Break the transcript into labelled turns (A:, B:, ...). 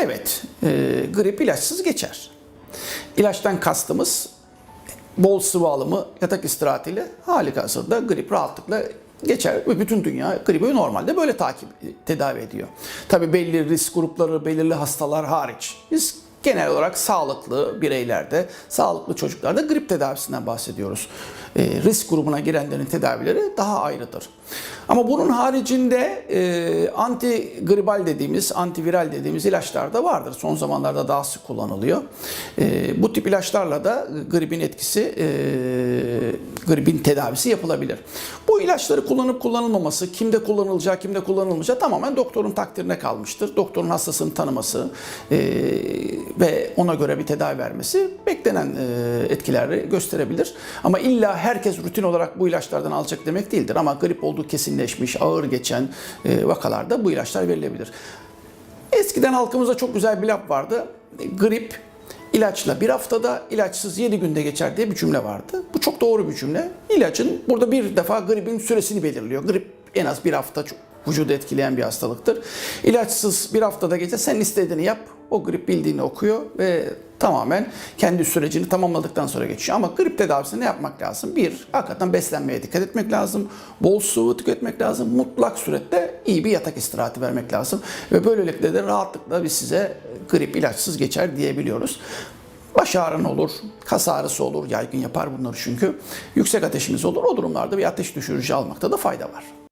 A: Evet, e, grip ilaçsız geçer. İlaçtan kastımız bol sıvı alımı, yatak istirahatiyle halihazırda grip rahatlıkla geçer ve bütün dünya gribi normalde böyle takip tedavi ediyor. Tabi belli risk grupları, belirli hastalar hariç biz genel olarak sağlıklı bireylerde, sağlıklı çocuklarda grip tedavisinden bahsediyoruz. E, risk grubuna girenlerin tedavileri daha ayrıdır. Ama bunun haricinde e, antigribal dediğimiz, antiviral dediğimiz ilaçlar da vardır. Son zamanlarda daha sık kullanılıyor. E, bu tip ilaçlarla da gripin etkisi, e, gripin tedavisi yapılabilir. Bu ilaçları kullanıp kullanılmaması, kimde kullanılacağı, kimde kullanılmayacağı tamamen doktorun takdirine kalmıştır. Doktorun hastasını tanıması e, ve ona göre bir tedavi vermesi beklenen e, etkileri gösterebilir. Ama illa herkes rutin olarak bu ilaçlardan alacak demek değildir. Ama grip olduğu kesinleşmiş, ağır geçen e, vakalarda bu ilaçlar verilebilir. Eskiden halkımızda çok güzel bir laf vardı. Grip ilaçla bir haftada, ilaçsız 7 günde geçer diye bir cümle vardı. Bu çok doğru bir cümle. İlacın burada bir defa gripin süresini belirliyor. Grip en az bir hafta çok vücudu etkileyen bir hastalıktır. İlaçsız bir haftada geçer. Sen istediğini yap. O grip bildiğini okuyor ve tamamen kendi sürecini tamamladıktan sonra geçiyor. Ama grip tedavisinde ne yapmak lazım? Bir, hakikaten beslenmeye dikkat etmek lazım. Bol sıvı tüketmek lazım. Mutlak surette iyi bir yatak istirahati vermek lazım. Ve böylelikle de rahatlıkla biz size grip ilaçsız geçer diyebiliyoruz. Baş ağrın olur, kas ağrısı olur, yaygın yapar bunları çünkü. Yüksek ateşimiz olur. O durumlarda bir ateş düşürücü almakta da fayda var.